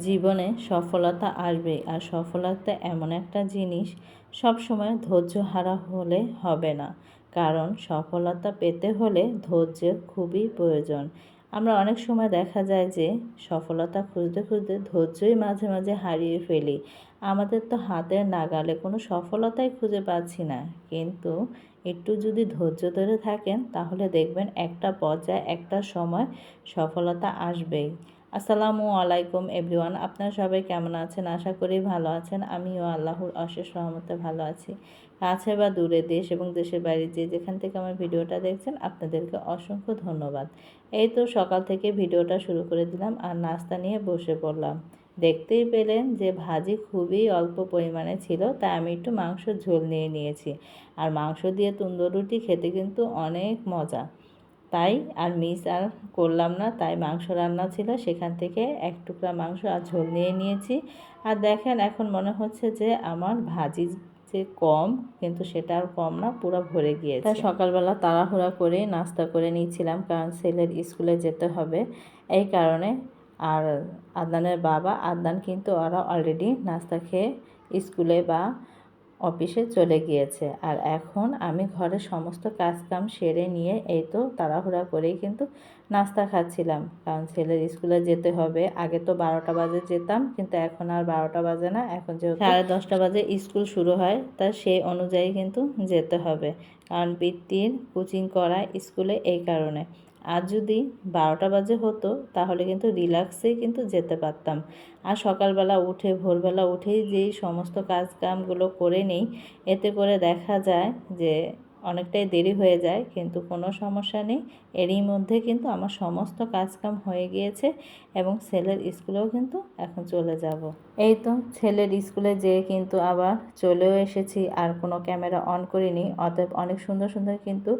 জীবনে সফলতা আসবে আর সফলতা এমন একটা জিনিস সব সময় ধৈর্য হারা হলে হবে না। কারণ সফলতা পেতে হলে ধৈর্যের খুবই প্রয়োজন। আমরা অনেক সময় দেখা যায় যে সফলতা খুঁজতে খুঁজতে ধৈর্যই মাঝে মাঝে হারিয়ে ফেলি। আমাদের তো হাতের নাগালে কোনো সফলতাই খুঁজে পাচ্ছি না। কিন্তু একটু যদি ধৈর্য ধরে থাকেন তাহলে দেখবেন একটা পর্যায়ে একটা সময় সফলতা আসবেই। আসসালামু আলাইকুম এভরিওয়ান, আপনারা সবাই কেমন আছেন? আশা করি ভালো আছেন। আমিও আল্লাহর অশেষ রহমতে ভালো আছি। কাছে বা দূরে দেশ এবং দেশের বাইরে যে যেখান থেকে আমার ভিডিওটা দেখছেন, আপনাদেরকে অসংখ্য ধন্যবাদ। এই তো সকাল থেকে ভিডিওটা শুরু করে দিলাম আর নাস্তা নিয়ে বসে পড়লাম। দেখতেই পেলেন যে ভাজি খুবই অল্প পরিমাণে ছিল, তাই আমি একটু মাংস ঝোল নিয়ে নিয়েছি। আর মাংস দিয়ে তুন্দর রুটি খেতে কিন্তু অনেক মজা। তাই আর মিস আর করলাম না, তাই মাংস রান্না ছিল। সেখান থেকে এক টুকরা মাংস আর ঝোল নিয়ে নিয়েছি। আর দেখেন এখন মনে হচ্ছে যে আমার ভাজি যে কম, কিন্তু সেটা আর কম না, পুরো ভরে গিয়েছে। তাই সকালবেলা তাড়াহুড়া করে নাস্তা করে নিয়েছিলাম, কারণ ছেলের স্কুলে যেতে হবে। এই কারণে আর আদনানের বাবা, আদনান কিন্তু ওরা অলরেডি নাস্তা খেয়ে স্কুলে বা অফিসে চলে গিয়েছে। আর এখন আমি ঘরে সমস্ত কাজকাম সেরে নিয়ে এই তো তাড়াহুড়া করেই কিন্তু নাস্তা খাচ্ছিলাম। কারণ ছেলের স্কুলে যেতে হবে। আগে তো বারোটা বাজে যেতাম, কিন্তু এখন আর বারোটা বাজে না। এখন যেহেতু সাড়ে দশটা বাজে স্কুল শুরু হয়, তা সেই অনুযায়ী কিন্তু যেতে হবে। কারণ বৃত্তির কোচিং করা স্কুলে এই কারণে। আর যদি বারোটা বাজে হতো, তাহলে কিন্তু রিল্যাক্সেই কিন্তু যেতে পারতাম। আর সকালবেলা উঠে, ভোরবেলা উঠেই যেই সমস্ত কাজকামগুলো করে নিই, এতে করে দেখা যায় যে অনেকটাই দেরি হয়ে যায়, কিন্তু কোনো সমস্যা নেই। এরই মধ্যে কিন্তু আমার সমস্ত কাজকাম হয়ে গিয়েছে এবং ছেলের স্কুলেও কিন্তু এখন চলে যাব। এই তো ছেলের স্কুলে যেয়ে কিন্তু আবার চলেও এসেছি, আর কোনো ক্যামেরা অন করিনি, অতএব অনেক সুন্দর সুন্দর কিন্তু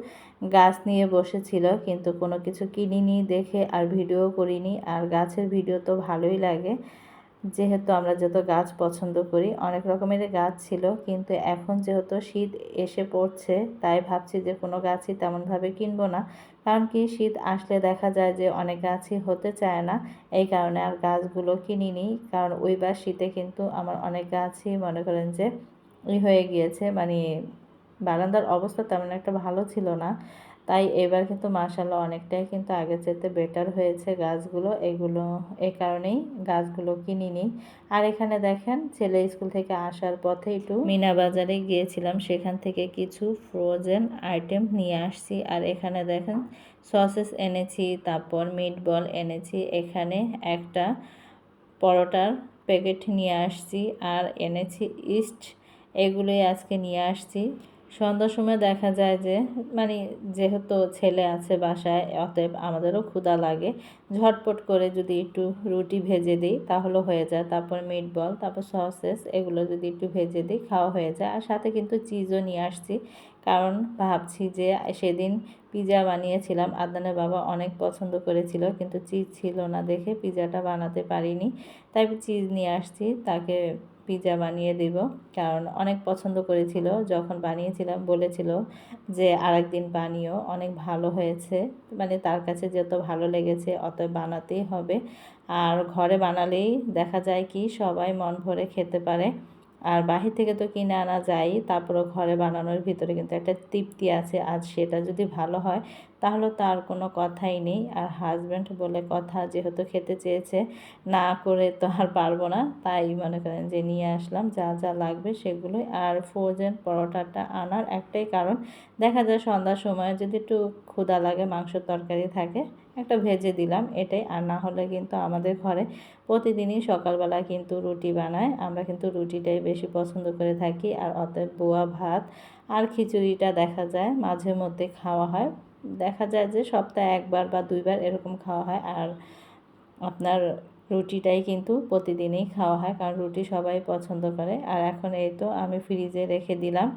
গাছ নিয়ে বসেছিল, কিন্তু কোনো কিছু কিনিনি দেখে আর ভিডিও করিনি, আর গাছের ভিডিও তো ভালোই লাগে। যেহেতু আমরা যত গাছ পছন্দ করি, অনেক রকমের গাছ ছিল, কিন্তু এখন যেহেতু শীত এসে পড়ছে, তাই ভাবছি যে কোনো গাছই তেমনভাবে কিনবো না। কারণ কি, শীত আসলে দেখা যায় যে অনেক গাছই হতে চায় না, এই কারণে আর গাছগুলো কিনিনি। কারণ ওইবার শীতে কিন্তু আমার অনেক গাছই মনে করেন যে ই হয়ে গিয়েছে মানে বারান্দার অবস্থা তেমন একটা ভালো ছিল না। তাই এবার কিন্তু মাসাল্লাহ অনেকটাই কিন্তু আগের চেয়ে বেটার হয়েছে গাছগুলো। এগুলো, এ কারণেই গাছগুলো কিনিনি আর এখানে দেখেন, ছেলে স্কুল থেকে আসার পথে একটু মিনা বাজারে গিয়েছিলাম। সেখান থেকে কিছু ফ্রোজেন আইটেম নিয়ে আসছি। আর এখানে দেখেন সসেস এনেছি, তারপর মিট বল এনেছি। এখানে একটা পরোটার প্যাকেট নিয়ে আসছি। আর এনেছি ইস্ট এগুলোই আজকে নিয়ে আসছি। সন্ধ্যার সময় দেখা যায় যে মানে যেহেতু ছেলে আছে বাসায়, অতএব আমাদেরও ক্ষুধা লাগে। ঝটপট করে যদি একটু রুটি ভেজে দিই, তাহলে হয়ে যায়। তারপর মিট বল তারপর সসেস এগুলো যদি একটু ভেজে দিই, খাওয়া হয়ে যায়। আর সাথে কিন্তু চিজও নিয়ে আসছি। কারণ ভাবছি যে, সেদিন পিজা বানিয়েছিলাম। আদনানের বাবা অনেক পছন্দ করেছিল, কিন্তু চিজ ছিল না দেখে পিজাটা বানাতে পারিনি। তাই চিজ নিয়ে আসছি। তাকে পিৎজা বানিয়ে দিব। কারণ অনেক পছন্দ করেছিল, যখন বানিয়েছিলাম বলেছিল যে আরেকদিন বানিয়েও অনেক ভালো হয়েছে। মানে তার কাছে যত ভালো লেগেছে অত বানাতেই হবে। আর ঘরে বানালেই দেখা যায় কি সবাই মন ভরে খেতে পারে। আর বাহির থেকে তো কিনে আনা যায় তারপরে ঘরে বানানোর ভিতরে কিন্তু একটা তৃপ্তি আছে। আর সেটা যদি ভালো হয়, তাহলে তার কোনো কথাই নেই। আর হাজব্যান্ড বলে কথা, যেহেতু খেতে চেয়েছে, না করে তো আর পারব না। তাই মনে করেন যে নিয়ে আসলাম, যা যা লাগবে সেগুলোই। আর ফ্রোজেন পরোটাটা আনার একটাই কারণ। দেখা যায় সন্ধ্যার সময় যদি একটু ক্ষুদা লাগে মাংস তরকারি থাকে একটা ভেজে দিলাম এটাই। আর না হলে কিন্তু আমাদের ঘরে প্রতিদিনই সকালবেলা কিন্তু রুটি বানায়। আমরা কিন্তু রুটিটাই বেশি পছন্দ করে থাকি। আর অতএব বোয়া ভাত আর খিচুড়িটা দেখা যায়, মাঝে মধ্যে খাওয়া হয়। দেখা যায় যে সপ্তাহে একবার বা দুইবার এরকম খাওয়া হয়। আর আপনার রুটিটাই কিন্তু প্রতিদিনই খাওয়া হয়। কারণ রুটি সবাই পছন্দ করে। আর এখন এই তো আমি ফ্রিজে রেখে দিলাম।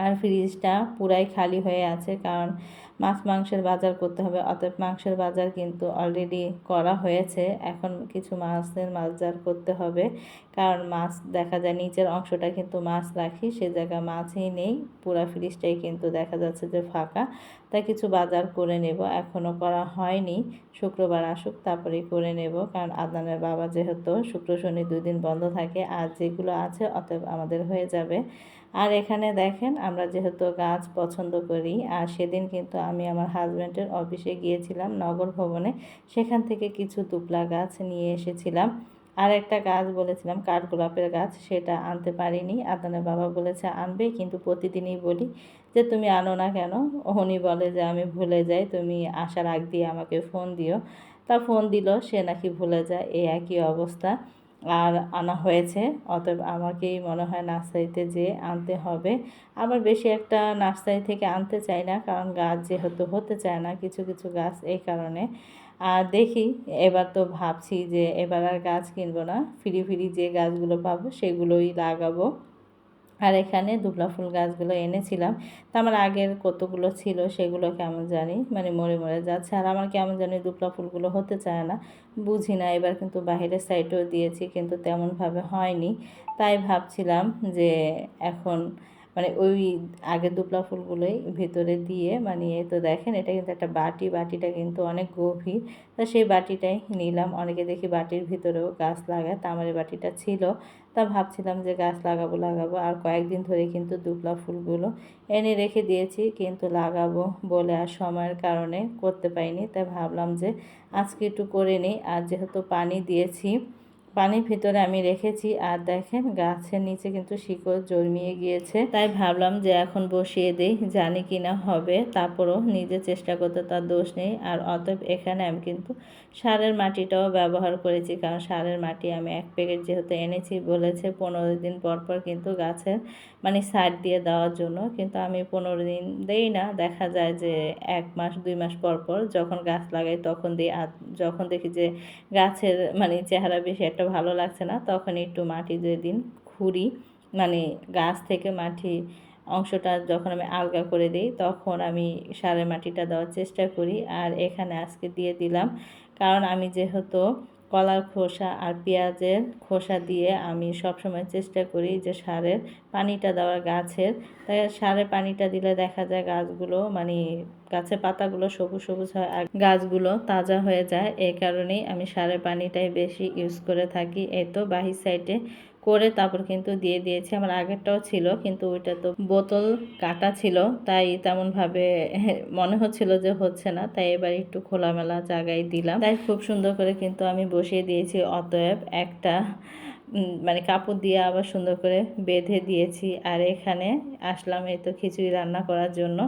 আর ফ্রিজটা পুরাই খালি হয়ে আছে কারণ মাছ মাংসের বাজার করতে হবে। অতএব মাংসের বাজার কিন্তু অলরেডি করা হয়েছে। এখন কিছু মাছের বাজার করতে হবে। কারণ মাছ দেখা যায় নিচের অংশটা কিন্তু মাছ রাখি, সে জায়গায় মাছই নেই। পুরা ফ্রিজটাই কিন্তু দেখা যাচ্ছে যে ফাঁকা। তাই কিছু বাজার করে নেব। এখনও করা হয়নি। শুক্রবার আসুক, তারপরেই করে নেব। কারণ আদনানের বাবা যেহেতু, শুক্র, শনি দুই দিন বন্ধ থাকে। আর যেগুলো আছে, অতএব আমাদের হয়ে যাবে। আর এখানে দেখেন আমরা যেহেতু গাছ পছন্দ করি, আর সেদিন কিন্তু আমি আমার হাজব্যান্ডের অফিসে গিয়েছিলাম নগর ভবনে। সেখান থেকে কিছু দুপলা গাছ নিয়ে এসেছিলাম। আর একটা গাছ বলেছিলাম, কাঠগোলাপের গাছ, সেটা আনতে পারিনি। আদানের বাবা বলেছে, আনবে? কিন্তু প্রতিদিনই বলি যে, তুমি আনো না কেন? উনি বলে যে, আমি ভুলে যাই, তুমি আসার আগ দিয়ে আমাকে ফোন দিও। তা ফোন দিল, সে নাকি ভুলে যায়, এই একই অবস্থা। আর আনা হয়েছে। অতএব আমাকেই মনে হয় নার্সারিতে যে আনতে হবে। আবার বেশি একটা নার্সারি থেকে আনতে চাই না, কারণ গাছ যেহেতু হতে চায় না, কিছু কিছু গাছ এই কারণে। আর দেখি, এবার তো ভাবছি যে এবার আর গাছ কিনবো না। ফিরি ফিরি যে গাছগুলো পাবো, সেগুলোই লাগাবো। আর এখানে দুবলা ফুল গাছগুলো এনেছিলাম। তা আমার আগের কতগুলো ছিল সেগুলো কেমন জানি মানে মরে মরে যাচ্ছে। আর আমার কেমন জানি দুবলা ফুলগুলো হতে চায় না, বুঝি না। এবার কিন্তু বাহিরের সাইডেও দিয়েছি, কিন্তু তেমনভাবে হয়নি। তাই ভাবছিলাম যে এখন মানে ওই আগের দুপলা ফুলগুলোই ভেতরে দিয়ে মানে এই তো দেখেন এটা কিন্তু একটা বাটি, বাটিটা কিন্তু অনেক গভীর। তা সেই বাটিটাই নিলাম। অনেকে দেখি বাটির ভিতরেও গাছ লাগায়, তা আমার বাটিটা ছিল। তা ভাবছিলাম যে গাছ লাগাবো লাগাবো। আর কয়েকদিন ধরে কিন্তু দুপলা ফুলগুলো এনে রেখে দিয়েছি, কিন্তু লাগাবো বলে আর সময়ের কারণে করতে পারিনি। তাই ভাবলাম যে আজকে একটু করে নিই। আর যেহেতু পানি দিয়েছি পানির ভিতরে আমি রেখেছি। আর দেখেন, গাছের নিচে কিন্তু শিকড় জন্মিয়ে গিয়েছে। তাই ভাবলাম যে এখন বসিয়ে দিই, জানি কি না হবে। তারপরও নিজে চেষ্টা করতে তার দোষ নেই। আর অতএব এখানে আমি কিন্তু সারের মাটিটাও ব্যবহার করেছি। কারণ সারের মাটি আমি এক প্যাকেট যেহেতু এনেছি বলেছে, পনেরো দিন পর পর কিন্তু গাছের মানে সার দিয়ে দেওয়ার জন্য। কিন্তু আমি পনেরো দিন দেই না। দেখা যায় যে এক মাস, দুই মাস পর পর যখন গাছ লাগাই তখন দিই। আর যখন দেখি যে গাছের মানে চেহারা বেশি একটা ভালো লাগছে না, তখন একটু মাটি দিয়ে দিন খুঁড়ি মানে গাছ থেকে মাটি অংশটা যখন আমি আলগা করে দিই, তখন আমি সারের মাটিটা দেওয়ার চেষ্টা করি। আর এখানে আজকে দিয়ে দিলাম, কারণ আমি যেহেতু কলার খোসা আর পেঁয়াজের খোসা দিয়ে আমি সবসময় চেষ্টা করি যে সারের পানিটা দেওয়ার গাছের। তাই সারের পানিটা দিলে দেখা যায় গাছগুলো মানে গাছের পাতাগুলো সবুজ সবুজ হয় আর গাছগুলো তাজা হয়ে যায়। এই কারণেই আমি সারের পানিটাই বেশি ইউজ করে থাকি। এই তো বাহির সাইডে করে তারপর কিন্তু দিয়ে দিয়েছি। আমার আগেরটাও ছিল, কিন্তু ওইটা তো বোতল কাটা ছিল, তাই তেমনভাবে মনে হচ্ছিল যে হচ্ছে না, তাই এবার একটু খোলামেলা জায়গায় দিলাম। তাই খুব সুন্দর করে কিন্তু আমি বসিয়ে দিয়েছি অতএব একটা মানে কাপড় দিয়ে আবার সুন্দর করে বেঁধে দিয়েছি। আর এখানে আসলাম এই তো খিচুড়ি রান্না করার জন্য।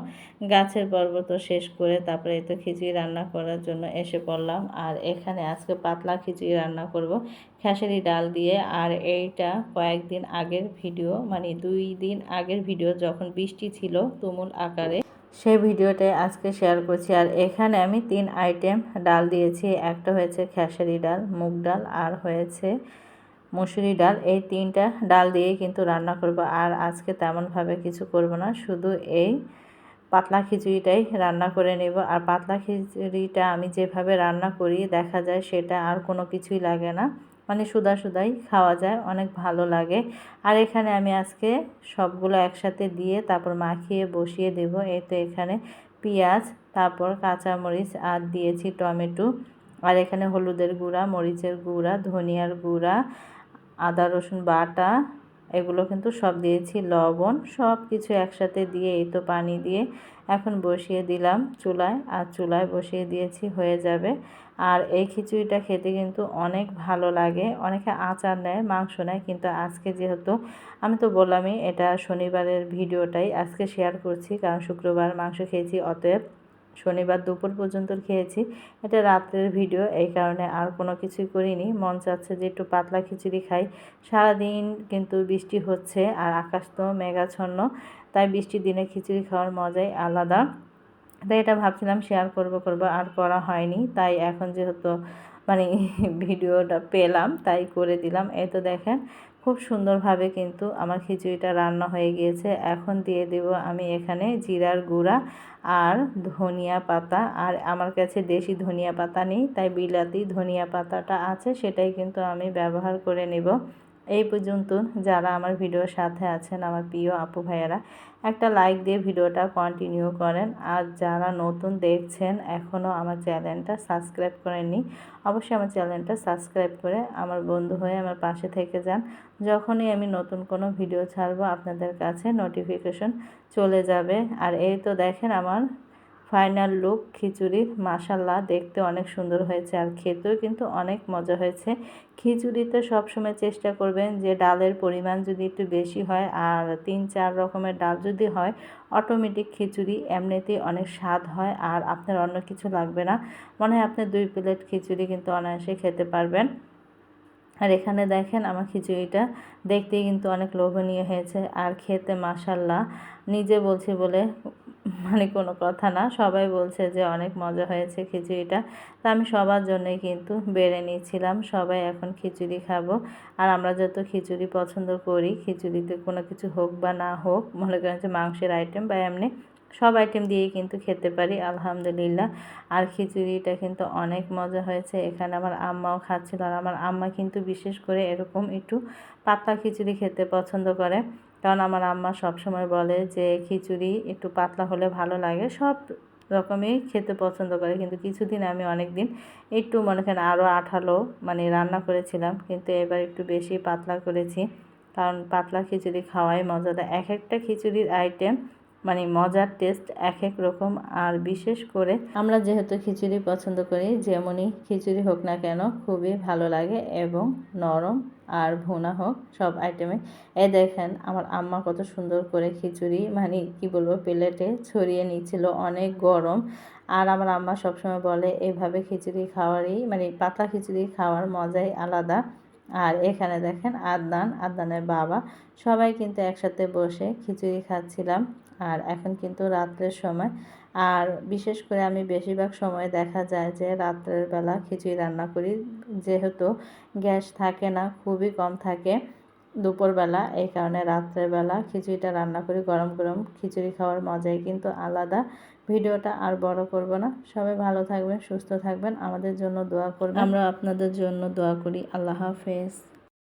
গাছের পর্ব তো শেষ করে তারপরে এই তো খিচুড়ি রান্না করার জন্য এসে পড়লাম। আর এখানে আজকে পাতলা খিচুড়ি রান্না করব। খেসারি ডাল দিয়ে। আর এইটা কয়েকদিন আগের ভিডিও মানে দুই দিন আগের ভিডিও যখন বৃষ্টি ছিল তুমুল আকারে, সেই ভিডিওটাই আজকে শেয়ার করছি। আর এখানে আমি তিন আইটেম ডাল দিয়েছি। একটা হয়েছে খেসারি ডাল, মুগ ডাল, আর হয়েছে মুসুরি ডাল, এই তিনটা ডাল দিয়ে কিন্তু রান্না করব। আর আজকে তেমনভাবে কিছু করব না, শুধু এই পাতলা খিচুড়িটাই রান্না করে নেব। আর পাতলা খিচুড়িটা আমি যেভাবে রান্না করি, দেখা যায় সেটা আর কোনো কিছুই লাগে না। মানে সুদা সুদাই খাওয়া যায়, অনেক ভালো লাগে। আর এখানে আমি আজকে সবগুলো একসাথে দিয়ে তারপর মাখিয়ে বসিয়ে দেব। এই তো এখানে পেঁয়াজ, তারপর কাঁচামরিচ, আর দিয়েছি টমেটো। আর এখানে হলুদের গুঁড়া, মরিচের গুঁড়া, ধনিয়ার গুঁড়া আদা, রসুন, বাটা, এগুলো কিন্তু সব দিয়েছি, লবণ সব কিছু একসাথে দিয়ে এই তো পানি দিয়ে এখন বসিয়ে দিলাম চুলায় আর চুলায় বসিয়ে দিয়েছি, হয়ে যাবে। আর এই খিচুড়িটা খেতে কিন্তু অনেক ভালো লাগে, অনেকে আচার নেয়, মাংস নেয়, কিন্তু আজকে যেহেতু আমি তো বললামই এটা শনিবারের ভিডিওটাই, আজকে শেয়ার করছি কারণ শুক্রবার মাংস খেয়েছি, অতএব শনিবার দুপুর পর্যন্ত খেয়েছি। এটা রাত্রের ভিডিও, এই কারণে আর কোনো কিছুই করিনি। মন চাচ্ছে যে একটু পাতলা খিচুড়ি খাই। সারাদিন কিন্তু বৃষ্টি হচ্ছে আর আকাশ তো মেঘাচ্ছন্ন, তাই বৃষ্টির দিনে খিচুড়ি খাওয়ার মজাই আলাদা। তাই এটা ভাবছিলাম শেয়ার করব করব, আর করা হয়নি। তাই এখন যেহেতু মানে ভিডিওটা পেলাম, তাই করে দিলাম। এই তো দেখেন খুব সুন্দরভাবে কিন্তু আমার খিচুড়িটা রান্না হয়ে গিয়েছে। এখন দিয়ে দেব আমি এখানে জিরার গুঁড়া আর ধনিয়া পাতা। আর আমার কাছে দেশি ধনিয়া পাতা নেই, তাই বিলাতি ধনিয়া পাতাটা আছে, সেটাই কিন্তু আমি ব্যবহার করে নেব। এই পর্যন্ত যারা আমার ভিডিওর সাথে আছেন আমার প্রিয় আপু ভাইয়ারা, একটা লাইক দিয়ে ভিডিওটা কন্টিনিউ করেন। আর যারা নতুন দেখছেন এখনও আমার চ্যানেলটা সাবস্ক্রাইব করেননি, অবশ্যই আমার চ্যানেলটা সাবস্ক্রাইব করে আমার বন্ধু হয়ে আমার পাশে থেকে যান। যখনই আমি নতুন কোনো ভিডিও ছাড়বো, আপনাদের কাছে নোটিফিকেশন চলে যাবে। আর এই তো দেখেন আমার ফাইনাল লুক খিচুড়ির মাসাল্লাহ দেখতে অনেক সুন্দর হয়েছে আর খেতেও কিন্তু অনেক মজা হয়েছে। খিচুড়িতে সবসময় চেষ্টা করবেন যে ডালের পরিমাণ যদি একটু বেশি হয় আর তিন চার রকমের ডাল যদি হয় অটোমেটিক খিচুড়ি এমনিতেই অনেক স্বাদ হয় আর আপনার অন্য কিছু লাগবে না। মনে হয় আপনি দুই প্লেট খিচুড়ি কিন্তু অনায়াসে খেতে পারবেন। আর এখানে দেখেন আমার খিচুড়িটা দেখতে কিন্তু অনেক লোভনীয় হয়েছে আর খেতে মাসাল্লাহ নিজে বলছি বলে মানে কোনো কথা না। সবাই বলছে যে অনেক মজা হয়েছে খিচুড়িটা। তা আমি সবার জন্যই কিন্তু বেড়ে নিয়েছিলাম সবাই এখন খিচুড়ি খাব। আর আমরা যত খিচুড়ি পছন্দ করি, খিচুড়িতে কোনো কিছু হোক বা না হোক, মনে করেন যে মাংসের আইটেম বা এমনি সব আইটেম দিয়েই কিন্তু খেতে পারি, আলহামদুলিল্লাহ। আর খিচুড়িটা কিন্তু অনেক মজা হয়েছে। এখানে আমার আম্মাও খাচ্ছিল। আর আমার আম্মা কিন্তু বিশেষ করে এরকম একটু পাতলা খিচুড়ি খেতে পছন্দ করে। কারণ আমার আম্মা সবসময় বলে যে, খিচুড়ি একটু পাতলা হলে ভালো লাগে। সব রকমই খেতে পছন্দ করে। কিন্তু কিছুদিন আমি অনেক দিন একটু মনে করেন আরও আঠালো মানে রান্না করেছিলাম। কিন্তু এবার একটু বেশি পাতলা করেছি। কারণ পাতলা খিচুড়ি খাওয়াই মজাদার। এক একটা খিচুড়ির আইটেম মানে মজার টেস্ট এক এক রকম। আর বিশেষ করে আমরা যেহেতু খিচুড়ি পছন্দ করি, যেমনই খিচুড়ি হোক না কেন, খুবই ভালো লাগে এবং নরম আর ভুনা হোক সব আইটেমে এ দেখেন, আমার আম্মা কত সুন্দর করে খিচুড়ি মানে কি বলব, প্লেটে ছড়িয়ে নিচ্ছিল অনেক গরম। আর আমার আম্মা সবসময় বলে, এভাবে খিচুড়ি খাওয়ারই মানে পাতলা খিচুড়ি খাওয়ার মজাই আলাদা। আর এখানে দেখেন আদনান, আদনানের বাবা, সবাই কিন্তু একসাথে বসে খিচুড়ি খাচ্ছিলাম। আর এখন কিন্তু রাত্রের সময়। আর বিশেষ করে আমি বেশিরভাগ সময় দেখা যায় যে রাত্রের বেলা খিচুড়ি রান্না করি। যেহেতু গ্যাস থাকে না, খুবই কম থাকে। দুপুরবেলা এই কারণে রাত্রের বেলা খিচুড়িটা রান্না করি। গরম গরম খিচুড়ি খাওয়ার মজাই কিন্তু আলাদা। ভিডিওটা আর বড় করব না। সবাই ভালো থাকবেন, সুস্থ থাকবেন। আমাদের জন্য দোয়া করবেন। আমরা আপনাদের জন্য দোয়া করি। আল্লাহ হাফেজ।